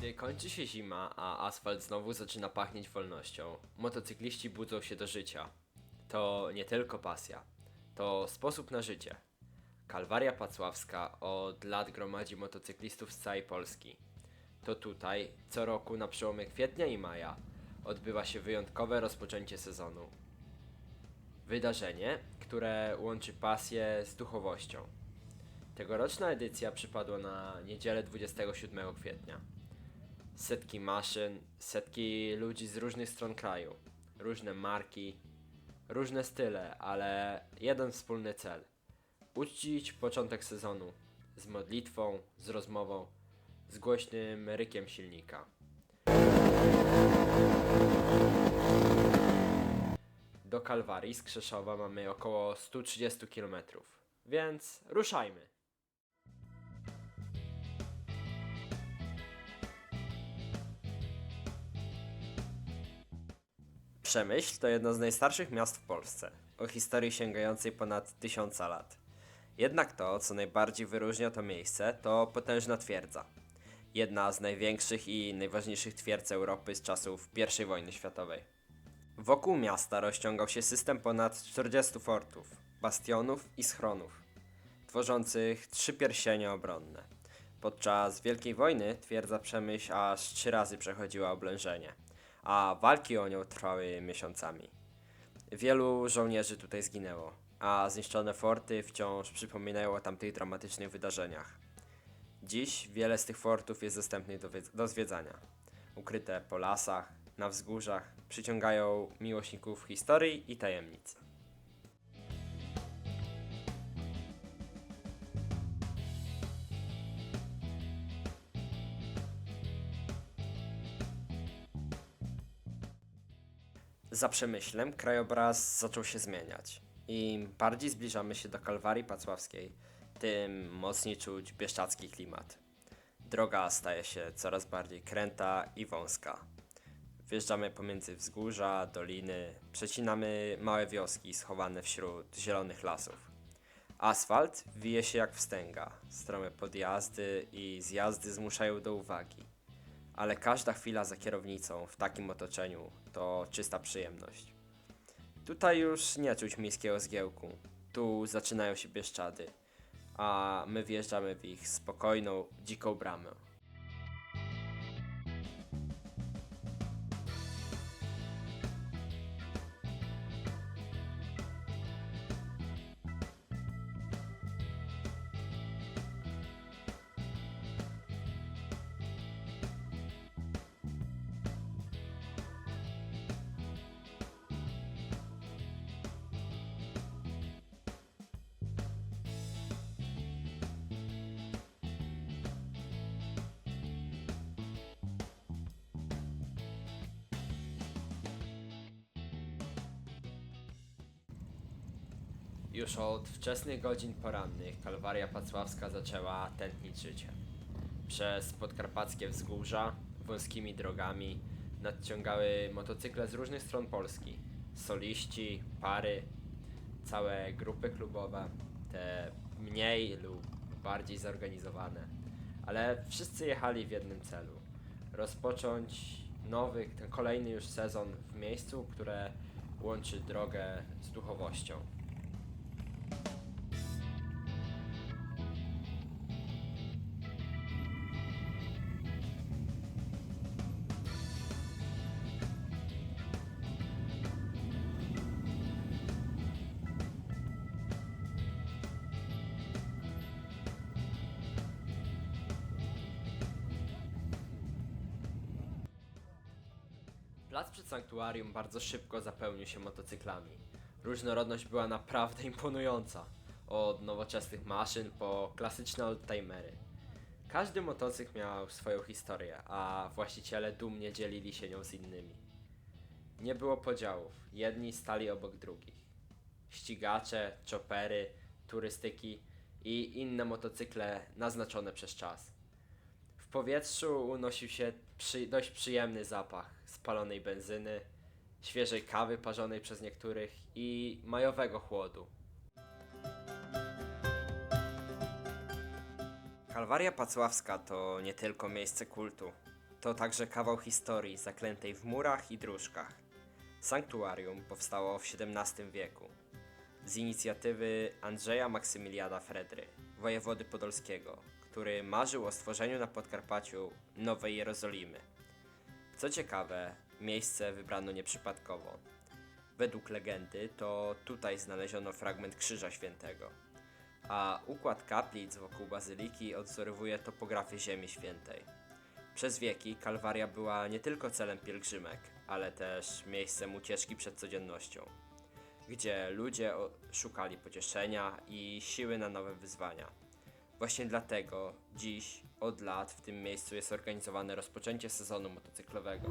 Kiedy kończy się zima, a asfalt znowu zaczyna pachnieć wolnością, motocykliści budzą się do życia. To nie tylko pasja, to sposób na życie. Kalwaria Pacławska od lat gromadzi motocyklistów z całej Polski. To tutaj, co roku na przełomie kwietnia i maja, odbywa się wyjątkowe rozpoczęcie sezonu. Wydarzenie, które łączy pasję z duchowością. Tegoroczna edycja przypadła na niedzielę 27 kwietnia. Setki maszyn, setki ludzi z różnych stron kraju, różne marki, różne style, ale jeden wspólny cel: uczcić początek sezonu z modlitwą, z rozmową, z głośnym rykiem silnika. Do Kalwarii z Krzeszowa mamy około 130 km, więc ruszajmy! Przemyśl to jedno z najstarszych miast w Polsce, o historii sięgającej ponad tysiąca lat. Jednak to, co najbardziej wyróżnia to miejsce, to potężna twierdza. Jedna z największych i najważniejszych twierdz Europy z czasów I wojny światowej. Wokół miasta rozciągał się system ponad 40 fortów, bastionów i schronów, tworzących trzy pierścienie obronne. Podczas Wielkiej Wojny twierdza Przemyśl aż trzy razy przechodziła oblężenie, a walki o nią trwały miesiącami. Wielu żołnierzy tutaj zginęło, a zniszczone forty wciąż przypominają o tamtych dramatycznych wydarzeniach. Dziś wiele z tych fortów jest dostępnych do, do zwiedzania. Ukryte po lasach, na wzgórzach, przyciągają miłośników historii i tajemnic. Za Przemyślem krajobraz zaczął się zmieniać. Im bardziej zbliżamy się do Kalwarii Pacławskiej, tym mocniej czuć bieszczacki klimat. Droga staje się coraz bardziej kręta i wąska. Wjeżdżamy pomiędzy wzgórza, doliny, przecinamy małe wioski schowane wśród zielonych lasów. Asfalt wije się jak wstęga, strome podjazdy i zjazdy zmuszają do uwagi. Ale każda chwila za kierownicą w takim otoczeniu to czysta przyjemność. Tutaj już nie czuć miejskiego zgiełku. Tu zaczynają się Bieszczady, a my wjeżdżamy w ich spokojną, dziką bramę. Już od wczesnych godzin porannych Kalwaria Pacławska zaczęła tętnić życie. Przez podkarpackie wzgórza, wąskimi drogami nadciągały motocykle z różnych stron Polski. Soliści, pary, całe grupy klubowe, te mniej lub bardziej zorganizowane. Ale wszyscy jechali w jednym celu. Rozpocząć nowy, ten kolejny już sezon w miejscu, które łączy drogę z duchowością. Plac przed sanktuarium bardzo szybko zapełnił się motocyklami. Różnorodność była naprawdę imponująca. Od nowoczesnych maszyn po klasyczne oldtimery. Każdy motocykl miał swoją historię, a właściciele dumnie dzielili się nią z innymi. Nie było podziałów, jedni stali obok drugich. Ścigacze, chopery, turystyki i inne motocykle naznaczone przez czas. W powietrzu unosił się przy, dość przyjemny zapach spalonej benzyny, świeżej kawy parzonej przez niektórych i majowego chłodu. Kalwaria Pacławska to nie tylko miejsce kultu, to także kawał historii zaklętej w murach i dróżkach. Sanktuarium powstało w XVII wieku z inicjatywy Andrzeja Maksymiliana Fredry, wojewody podolskiego, który marzył o stworzeniu na Podkarpaciu Nowej Jerozolimy. Co ciekawe, miejsce wybrano nieprzypadkowo. Według legendy to tutaj znaleziono fragment Krzyża Świętego, a układ kaplic wokół bazyliki odwzorowuje topografię Ziemi Świętej. Przez wieki Kalwaria była nie tylko celem pielgrzymek, ale też miejscem ucieczki przed codziennością, gdzie ludzie szukali pocieszenia i siły na nowe wyzwania. Właśnie dlatego dziś od lat w tym miejscu jest organizowane rozpoczęcie sezonu motocyklowego.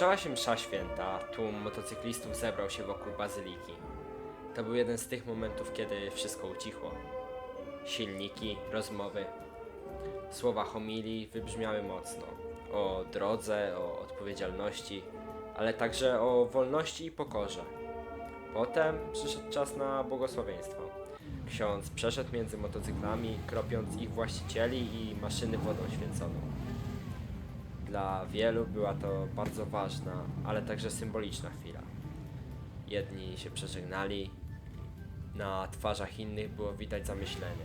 Rozpoczęła się msza święta, tłum motocyklistów zebrał się wokół bazyliki. To był jeden z tych momentów, kiedy wszystko ucichło. Silniki, rozmowy, słowa homilii wybrzmiały mocno. O drodze, o odpowiedzialności, ale także o wolności i pokorze. Potem przyszedł czas na błogosławieństwo. Ksiądz przeszedł między motocyklami, kropiąc ich właścicieli i maszyny wodą święconą. Dla wielu była to bardzo ważna, ale także symboliczna chwila. Jedni się przeżegnali, na twarzach innych było widać zamyślenie.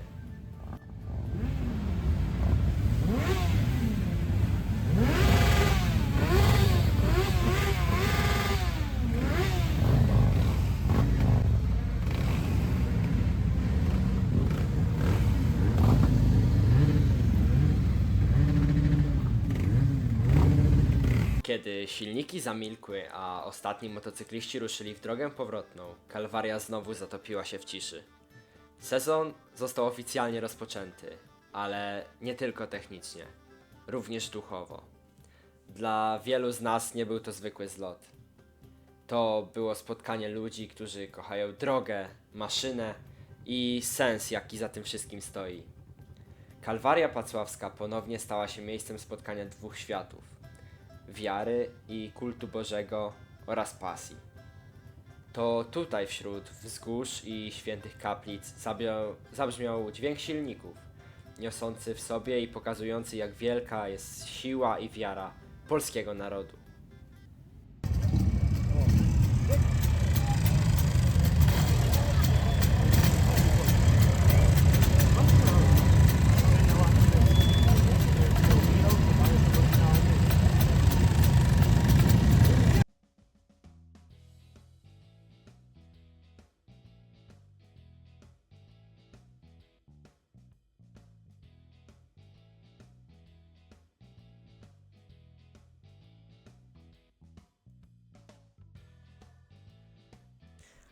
Kiedy silniki zamilkły, a ostatni motocykliści ruszyli w drogę powrotną, Kalwaria znowu zatopiła się w ciszy. Sezon został oficjalnie rozpoczęty, ale nie tylko technicznie, również duchowo. Dla wielu z nas nie był to zwykły zlot. To było spotkanie ludzi, którzy kochają drogę, maszynę i sens, jaki za tym wszystkim stoi. Kalwaria Pacławska ponownie stała się miejscem spotkania dwóch światów wiary i kultu Bożego oraz pasji. To tutaj wśród wzgórz i świętych kaplic zabrzmiał, dźwięk silników, niosący w sobie i pokazujący jak wielka jest siła i wiara polskiego narodu.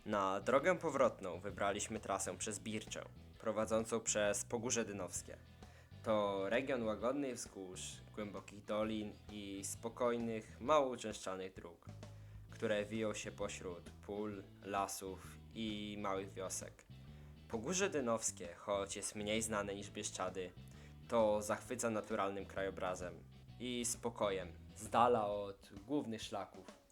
Na drogę powrotną wybraliśmy trasę przez Birczę, prowadzącą przez Pogórze Dynowskie. To region łagodnych wzgórz, głębokich dolin i spokojnych, mało uczęszczanych dróg, które wiją się pośród pól, lasów i małych wiosek. Pogórze Dynowskie, choć jest mniej znane niż Bieszczady, to zachwyca naturalnym krajobrazem i spokojem, z dala od głównych szlaków.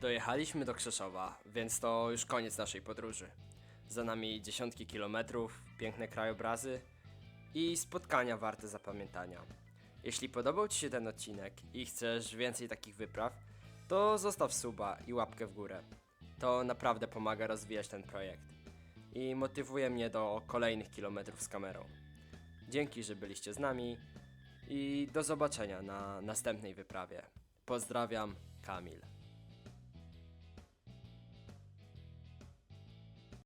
Dojechaliśmy do Krzeszowa, więc to już koniec naszej podróży. Za nami dziesiątki kilometrów, piękne krajobrazy i spotkania warte zapamiętania. Jeśli podobał Ci się ten odcinek i chcesz więcej takich wypraw, to zostaw suba i łapkę w górę. To naprawdę pomaga rozwijać ten projekt i motywuje mnie do kolejnych kilometrów z kamerą. Dzięki, że byliście z nami i do zobaczenia na następnej wyprawie. Pozdrawiam, Kamil.